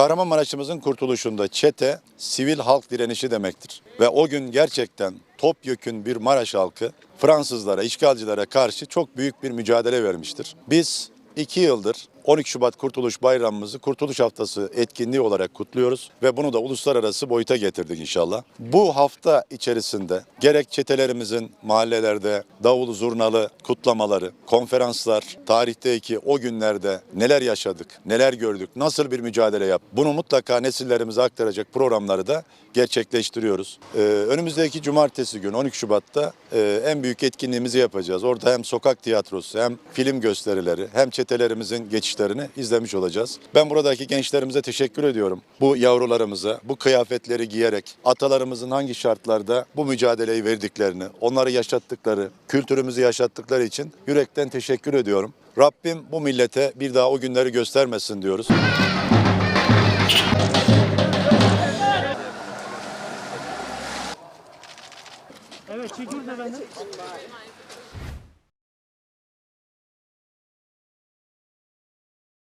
Kahramanmaraş'ımızın kurtuluşunda çete sivil halk direnişi demektir. Ve o gün gerçekten topyekün bir Maraş halkı Fransızlara, işgalcilere karşı çok büyük bir mücadele vermiştir. Biz iki yıldır 12 Şubat Kurtuluş Bayramımızı Kurtuluş Haftası etkinliği olarak kutluyoruz ve bunu da uluslararası boyuta getirdik inşallah. Bu hafta içerisinde gerek çetelerimizin mahallelerde davul zurnalı kutlamaları, konferanslar, tarihteki o günlerde neler yaşadık, neler gördük, nasıl bir mücadele yap. Bunu mutlaka nesillerimize aktaracak programları da gerçekleştiriyoruz. Ee, önümüzdeki cumartesi günü 12 Şubat'ta e, en büyük etkinliğimizi yapacağız. Orada hem sokak tiyatrosu hem film gösterileri hem çetelerimizin geçişlerini izlemiş olacağız. Ben buradaki gençlerimize teşekkür ediyorum. Bu yavrularımıza bu kıyafetleri giyerek atalarımızın hangi şartlarda bu mücadeleyi verdiklerini, onları yaşattıkları, kültürümüzü yaşattıkları için yürekten teşekkür ediyorum. Rabbim bu millete bir daha o günleri göstermesin diyoruz. Evet çekiyoruz efendim.